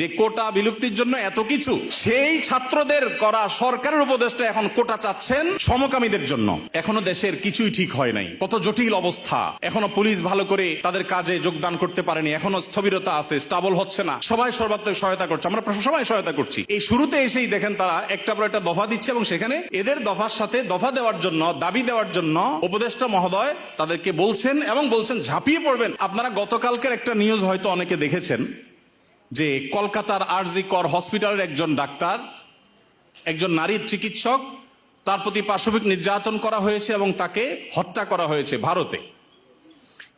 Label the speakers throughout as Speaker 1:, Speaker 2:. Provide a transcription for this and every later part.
Speaker 1: যে কোটা বিলুপ্তির জন্য এত কিছু, সেই ছাত্রদের করা সরকারের উপদেষ্টা এখন কোটা চাচ্ছেন সমকামীদের জন্য। এখনও দেশের কিছুই ঠিক হয় নাই। কত জটিল অবস্থা। এখনও পুলিশ ভালো করে তাদের কাজে যোগদান করতে পারেনি। এখনও স্থবিরতা আছে, স্টাবল হচ্ছে না। সবাই সর্বাত্মক সহায়তা করছে। আমরা সবাই সহায়তা করছি। এই শুরুতে এসেই দেখেন তারা একটা পর একটা দফা দিচ্ছে এবং সেখানে এদের দফার সাথে দফা দেওয়ার জন্য, দাবি দেওয়ার জন্য উপদেষ্টা মহোদয় তাদেরকে বলছেন এবং বলছেন ঝাঁপিয়ে পড়বেন। আপনারা গতকালকের একটা নিউজ হয়তো অনেকে দেখেছেন। যে কলকাতার আরজি কর হসপিটালের একজন ডাক্তার, একজন নারীর চিকিৎসক, তার প্রতি পাশবিক নির্যাতন করা হয়েছে এবং তাকে হত্যা করা হয়েছে ভারতে।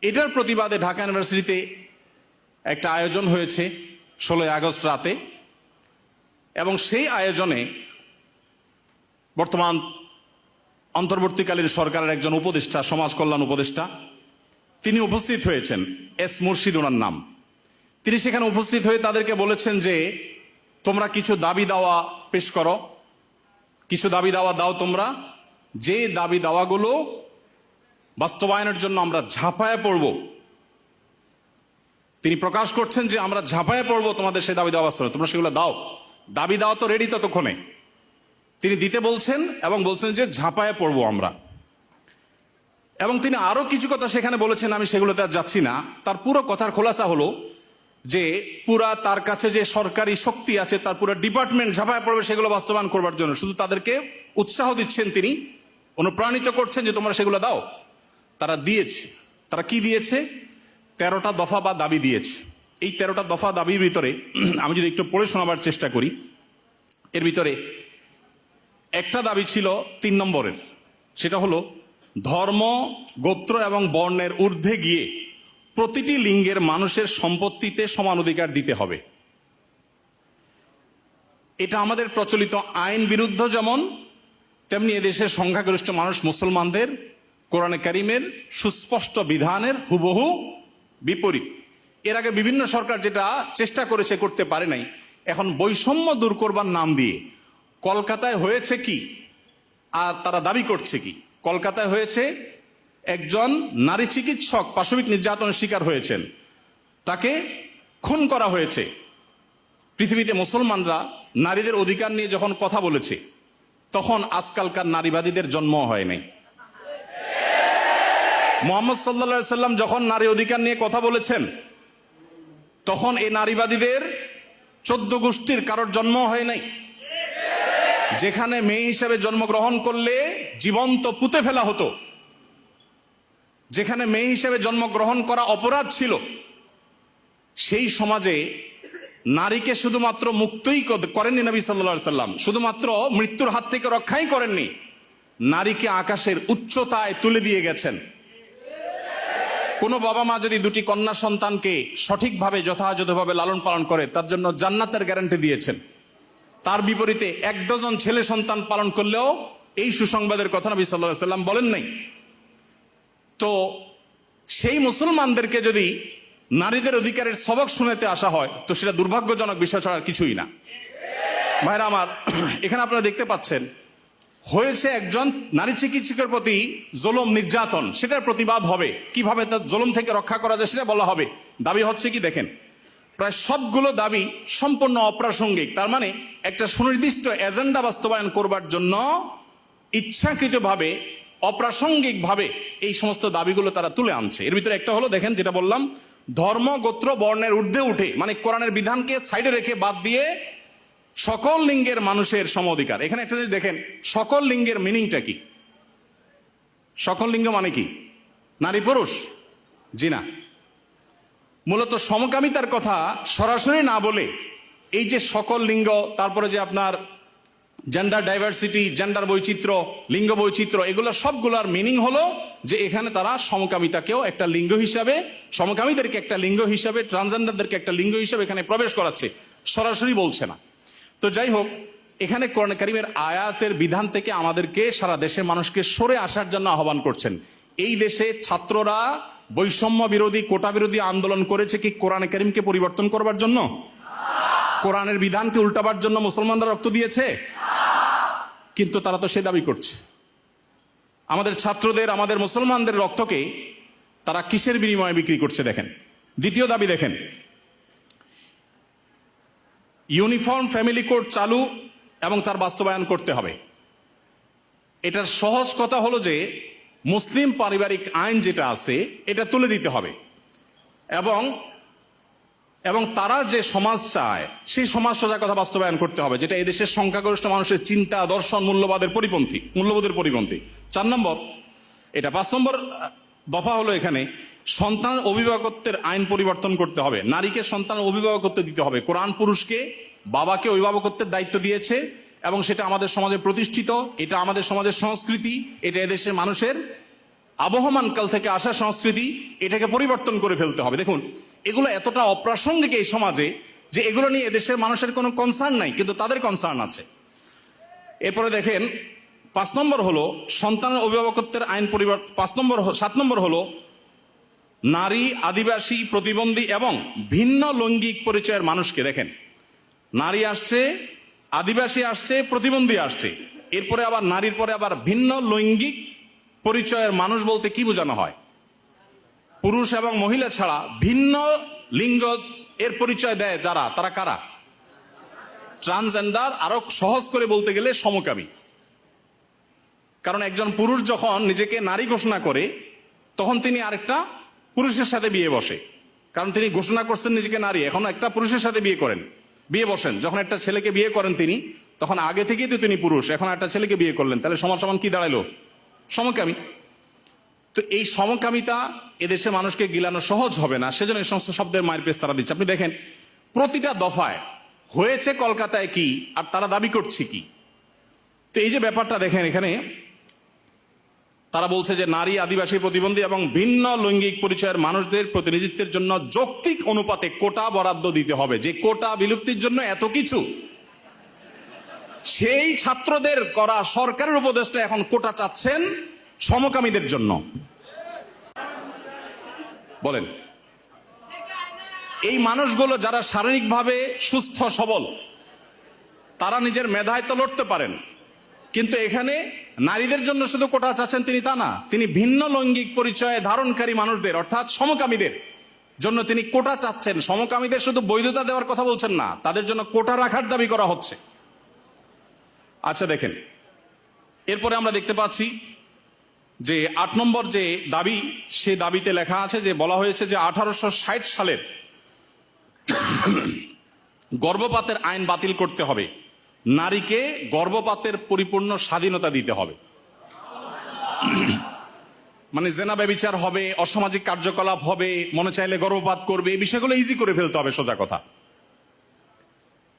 Speaker 1: এটার প্রতিবাদে ঢাকা ইউনিভার্সিটিতে একটা আয়োজন হয়েছে ষোলোই আগস্ট রাতে। এবং সেই আয়োজনে বর্তমান অন্তর্বর্তীকালীন সরকারের একজন উপদেষ্টা, সমাজ কল্যাণ উপদেষ্টা, তিনি উপস্থিত হয়েছেন এস মুর্শিদ ওনার নাম। তিনি সেখানে উপস্থিত হয়ে তাদেরকে বলেছেন যে, তোমরা কিছু দাবি দাওয়া পেশ করো। কিছু দাবি দাওয়া দাও তোমরা। যে দাবি দাওয়াগুলো বাস্তবায়নের জন্য আমরা ঝাঁপায় পড়ব, তিনি প্রকাশ করছেন যে আমরা ঝাঁপায় পড়ব তোমাদের সেই দাবি দাওয়া বাস্তবায়ন। তোমরা সেগুলো দাও। দাবি দাওয়া তো রেডি ততক্ষণে। তিনি দিতে বলছেন এবং বলছেন যে, ঝাঁপায় পড়ব আমরা। এবং তিনি আরও কিছু কথা সেখানে বলেছেন, আমি সেগুলোতে আর যাচ্ছি না। তার পুরো কথার খোলাসা হলো যে পুরা তার কাছে যে সরকারি শক্তি আছে, তার পুরো ডিপার্টমেন্ট ঝাঁপায় পড়বে, সেগুলো বাস্তবায়ন করবার জন্য। শুধু তাদেরকে উৎসাহ দিচ্ছেন তিনি, অনুপ্রাণিত করছেন যে তোমরা সেগুলো দাও। তারা দিয়েছে। তারা কি দিয়েছে? তেরোটা দফা বা দাবি দিয়েছে। এই তেরোটা দফা দাবির ভিতরে, আমি যদি একটু পড়ে শোনাবার চেষ্টা করি, এর ভিতরে একটা দাবি ছিল তিন নম্বরের। সেটা হলো, ধর্ম, গোত্র এবং বর্ণের ঊর্ধ্বে গিয়ে প্রতিটি লিঙ্গের মানুষের সম্পত্তিতে সমান অধিকার দিতে হবে। এটা আমাদের প্রচলিত আইন বিরুদ্ধ যেমন, তেমনি এদেশের সংখ্যাগরিষ্ঠ মানুষ মুসলমানদের, কোরআনে কারিমের সুস্পষ্ট বিধানের হুবহু বিপরীত। এর আগে বিভিন্ন সরকার যেটা চেষ্টা করেছে করতে পারে নাই, এখন বৈষম্য দূর করবার নাম দিয়ে কলকাতায় হয়েছে কি, আর তারা দাবি করছে কি, কলকাতায় হয়েছে একজন নারী চিকিৎসক পাশবিক নির্যাতনের শিকার হয়েছেন। তাকে খুন করা হয়েছে। পৃথিবীতে মুসলমানরা নারীদের অধিকার নিয়ে যখন কথা বলেছে, তখন আজকালকার নারীবাদীদের জন্ম হয় নাই। মোহাম্মদ সাল্লা সাল্লাম যখন নারী অধিকার নিয়ে কথা বলেছেন, তখন এই নারীবাদীদের চোদ্দ গোষ্ঠীর কারোর জন্ম হয় নাই। যেখানে মেয়ে হিসেবে জন্মগ্রহণ করলে জীবন্ত পুঁতে ফেলা হতো। যেখানে মেয়ে হিসেবে জন্মগ্রহণ করা অপরাধ ছিল, সেই সমাজে নারীকে শুধুমাত্র মুক্তই করেননি নবী সাল্লা সাল্লাম, শুধুমাত্র মৃত্যুর হাত থেকে রক্ষাই করেননি, নারীকে আকাশের উচ্চতায় তুলে দিয়ে গেছেন। কোনো বাবা মা যদি দুটি কন্যা সন্তানকে সঠিকভাবে, যথাযথভাবে লালন পালন করে, তার জন্য জান্নাতের গ্যারান্টি দিয়েছেন। তার বিপরীতে এক ডজন ছেলে সন্তান পালন করলেও এই সুসংবাদের কথা নবী সাল্লাহ সাল্লাম বলেন নাই। তো সেই মুসলমানদেরকে যদি নারীদের অধিকারের সবক শুনেতে আসা হয়, তো সেটা দুর্ভাগ্যজনক বিষয় ছাড়া কিছুই না। ভাইরা আমার, এখানে আপনারা দেখতে পাচ্ছেন, হয়েছে একজন নারী চিকিৎসকের প্রতি জোলম, নির্যাতন, সেটার প্রতিবাদ হবে। কীভাবে তার জোলম থেকে রক্ষা করা যায় সেটা বলা হবে। দাবি হচ্ছে কি, দেখেন, প্রায় সবগুলো দাবি সম্পূর্ণ অপ্রাসঙ্গিক। তার মানে একটা সুনির্দিষ্ট এজেন্ডা বাস্তবায়ন করবার জন্য ইচ্ছাকৃতভাবে অপ্রাসঙ্গিকভাবে এই সমস্ত দাবিগুলো তারা তুলে আনছে। এর ভিতরে একটা হলো, দেখেন যেটা বললাম, ধর্ম, গোত্র, বর্ণের ঊর্ধ্বে উঠে মানে কোরআনের বিধানকে সাইডে রেখে বাদ দিয়ে সকল লিঙ্গের মানুষের সম অধিকার। এখানে একটা জিনিস দেখেন, সকল লিঙ্গের মিনিংটা কি? সকল লিঙ্গ মানে কি? নারী, পুরুষ? জি না। মূলত সমকামিতার কথা সরাসরি না বলে এই যে সকল লিঙ্গ, তারপরে যে আপনার জেন্ডার ডাইভার্সিটি জেন্ডার বৈচিত্র্য, লিঙ্গ বৈচিত্র্য, এগুলো সবগুলোর মিনিং হলো যে এখানে তারা সমকামিতাকেও একটা লিঙ্গ হিসাবে, সমকামীদেরকে একটা লিঙ্গ হিসাবে ট্রান্সজেন্ডারদেরকে একটা লিঙ্গ হিসাবে এখানে প্রবেশ করাচ্ছে। সরাসরি বলছে না। তো যাই হোক, এখানে কোরআন কারিমের আয়াতের বিধান থেকে আমাদেরকে সারা দেশের মানুষকে সরে আসার জন্য আহ্বান করছেন। এই দেশে ছাত্ররা বৈষম্য বিরোধী, কোটা বিরোধী আন্দোলন করেছে কি কোরআন করিমকে পরিবর্তন করবার জন্য? কোরআনের বিধানকে উল্টাবার জন্য মুসলমানরা রক্ত দিয়েছে? কিন্তু তারা তো সে দাবি করছে। আমাদের ছাত্রদের, আমাদের মুসলমানদের রক্তকে তারা কিসের বিনিময়ে বিক্রি করছে দেখেন। দ্বিতীয় দাবি দেখেন। ইউনিফর্ম ফ্যামিলি কোড চালু এবং তার বাস্তবায়ন করতে হবে। এটার সহজ কথা হলো যে, মুসলিম পারিবারিক আইন যেটা আছে, এটা তুলে দিতে হবে। এবং এবং তারা যে সমাজ চায়, সেই সমাজ সোজা কথা বাস্তবায়ন করতে হবে, যেটা এদেশের সংখ্যাগরিষ্ঠ মানুষের চিন্তা, দর্শন, মূল্যবাদের পরিপন্থী, মূল্যবোধের পরিপন্থী। চার নম্বর, এটা পাঁচ নম্বর দফা হলো এখানে, সন্তান অভিভাবকত্বের আইন পরিবর্তন করতে হবে। নারীকে সন্তান অভিভাবকত্ব দিতে হবে। কোরআন পুরুষকে বাবাকে অভিভাবকত্বের দায়িত্ব দিয়েছে, এবং সেটা আমাদের সমাজে প্রতিষ্ঠিত, এটা আমাদের সমাজের সংস্কৃতি, এটা এদেশের মানুষের আবহমান কাল থেকে আসা সংস্কৃতি, এটাকে পরিবর্তন করে ফেলতে হবে। দেখুন এগুলো এতটা অপ্রাসঙ্গিক এই সমাজে যে এগুলো নিয়ে এদেশের মানুষের কোনো কনসার্ন নাই, কিন্তু তাদের কনসার্ন আছে। এরপরে দেখেন, পাঁচ নম্বর হলো, সন্তানের অভিভাবকত্বের আইন পরিবর্তন পাঁচ নম্বর সাত নম্বর হলো, নারী, আদিবাসী, প্রতিবন্ধী এবং ভিন্ন লৈঙ্গিক পরিচয়ের মানুষকে দেখেন। নারী আসছে, আদিবাসী আসছে, প্রতিবন্ধী আসছে। এরপরে আবার নারীর পরে আবার ভিন্ন লৈঙ্গিক পরিচয়ের মানুষ বলতে কি বোঝানো হয়? পুরুষ এবং মহিলা ছাড়া ভিন্ন লিঙ্গ এর পরিচয় দেয় যারা? তারা কারা? ট্রান্সজেন্ডার আরও সহজ করে বলতে গেলে সমকামী। কারণ একজন পুরুষ যখন নিজেকে নারী ঘোষণা করে, তখন তিনি আরেকটা পুরুষের সাথে বিয়ে বসে। কারণ তিনি ঘোষণা করছেন নিজেকে নারী। এখন একটা পুরুষের সাথে বিয়ে করেন, বিয়ে বসেন। যখন একটা ছেলেকে বিয়ে করেন তিনি, তখন আগে থেকেই তো তিনি পুরুষ। এখন একটা ছেলেকে বিয়ে করলেন, তাহলে সমান সমান কি দাঁড়াল? সমকামী। তো এই সমকামিতা এদেশে মানুষকে গিলানো সহজ হবে না। সেজন্য এই সমস্ত শব্দের মায়ের পেস তারা দিচ্ছে। আপনি দেখেন, প্রতিটা দফায় হয়েছে কলকাতায় কি, আর তারা দাবি করছে কি? তো এই যে ব্যাপারটা দেখেন এখানে, তারা বলছে যে নারী, আদিবাসী প্রতিবন্ধী এবং ভিন্ন লৈঙ্গিক পরিচয়ের মানুষদের প্রতিনিধিত্বের জন্য যৌক্তিক অনুপাতে কোটা বরাদ্দ দিতে হবে। যে কোটা বিলুপ্তির জন্য এত কিছু, সেই ছাত্রদের করা সরকারের উপদেষ্টা এখন কোটা চাচ্ছেন সমকামীদের জন্য। বলেন। এই মানুষগুলো যারা শারীরিকভাবে সুস্থ, সবল, তারা নিজের মেধায় তো লড়তে পারেন। কিন্তু এখানে নারীদের জন্য শুধু কোটা চাচ্ছেন তিনি তা না, তিনি ভিন্ন লৈঙ্গিক পরিচয়ে ধারণকারী মানুষদের, অর্থাৎ সমকামীদের জন্য তিনি কোটা চাচ্ছেন। সমকামীদের শুধু বৈধতা দেওয়ার কথা বলছেন না, তাদের জন্য কোটা রাখার দাবি করা হচ্ছে। আচ্ছা দেখেন। এরপরে আমরা দেখতে পাচ্ছি যে আট নম্বর যে দাবি, সে দাবিতে লেখা আছে যে, বলা হয়েছে যে আঠারোশো ষাট সালের গর্ভপাতের আইন বাতিল করতে হবে। নারীকে গর্ভপাতের পরিপূর্ণ স্বাধীনতা দিতে হবে। মানে জেনা ব্যবিচার হবে, অসামাজিক কার্যকলাপ হবে, মনে চাইলে গর্ভপাত করবে, এই বিষয়গুলো ইজি করে ফেলতে হবে, সোজা কথা।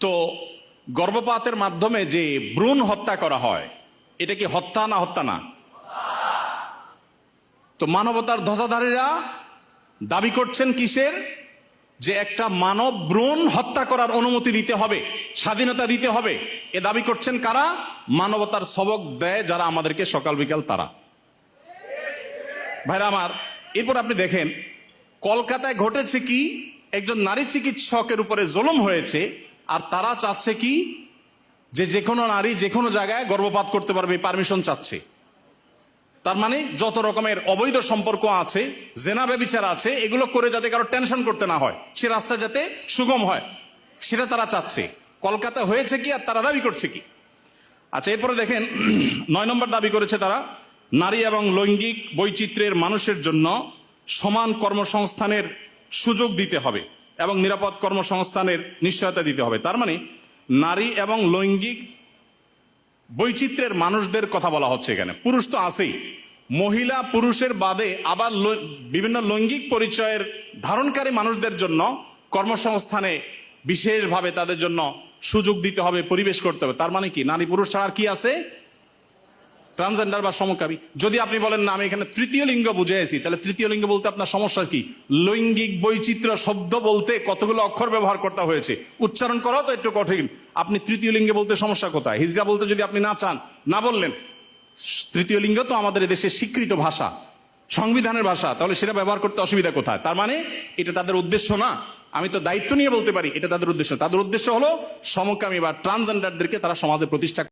Speaker 1: তো গর্ভপাতের মাধ্যমে যে ভ্রূণ হত্যা করা হয়, এটা কি হত্যা না হত্যা না? তো মানবতার ধ্বজাধারীরা দাবি করছেন কিসের? যে একটা মানব ভ্রূণ হত্যা করার অনুমতি দিতে হবে, স্বাধীনতা দিতে হবে। এ দাবি করছেন কারা? মানবতার সবক দেয় যারা আমাদেরকে সকাল বিকাল তারা। ভাইরা আমার, এরপর আপনি দেখেন, কলকাতায় ঘটেছে কি? একজন নারী চিকিৎসকের উপরে জুলুম হয়েছে, আর তারা চাচ্ছে কি? যে যে কোনো নারী যে কোনো জায়গায় গর্ভপাত করতে পারবে, পারমিশন চাচ্ছে। তার মানে যত রকমের অবৈধ সম্পর্ক আছে, জেনা ব্যবিচার আছে, এগুলো করে যাতে কারও টেনশন করতে না হয়, সে রাস্তা যাতে সুগম হয়, সেটা তারা চাচ্ছে। কলকাতা হয়েছে কি আর তারা দাবি করছে কি? আচ্ছা এরপরে দেখেন, নয় নম্বর দাবি করেছে তারা, নারী এবং লৈঙ্গিক বৈচিত্র্যের মানুষের জন্য সমান কর্মসংস্থানের সুযোগ দিতে হবে এবং নিরাপদ কর্মসংস্থানের নিশ্চয়তা দিতে হবে। তার মানে নারী এবং লৈঙ্গিক বৈচিত্র্যের মানুষদের কথা বলা হচ্ছে এখানে। পুরুষ তো আছেই। মহিলা পুরুষের বাদে আবার বিভিন্ন লৈঙ্গিক পরিচয়ের ধারণকারী মানুষদের জন্য কর্মসংস্থানে বিশেষভাবে তাদের জন্য সুযোগ দিতে হবে, পরিবেশ করতে হবে। তার মানে কি? নারী পুরুষ ছাড়া কি আছে? ট্রান্সজেন্ডার বা সমকামী। যদি আপনি বলেন, না, আমি এখানে তৃতীয় লিঙ্গ বুঝেছি তাহলে তৃতীয় লিঙ্গ বলতে আপনার সমস্যা কি? লৈঙ্গিক বৈচিত্র্য শব্দ বলতে কতগুলো অক্ষর ব্যবহার করতে হয়েছে? উচ্চারণ করাও তো একটু কঠিন। আপনি তৃতীয় লিঙ্গে বলতে সমস্যা কোথায়? হিজড়া বলতে যদি আপনি না চান, না বললেন, তৃতীয় লিঙ্গ তো আমাদের দেশের স্বীকৃত ভাষা, সংবিধানের ভাষা, তাহলে সেটা ব্যবহার করতে অসুবিধা কোথায়? তার মানে এটা তাদের উদ্দেশ্য না। আমি তো দায়িত্ব নিয়ে বলতে পারি, এটা তাদের উদ্দেশ্য। তাদের উদ্দেশ্য হলো সমকামী বা ট্রান্সজেন্ডারদেরকে তারা সমাজে প্রতিষ্ঠা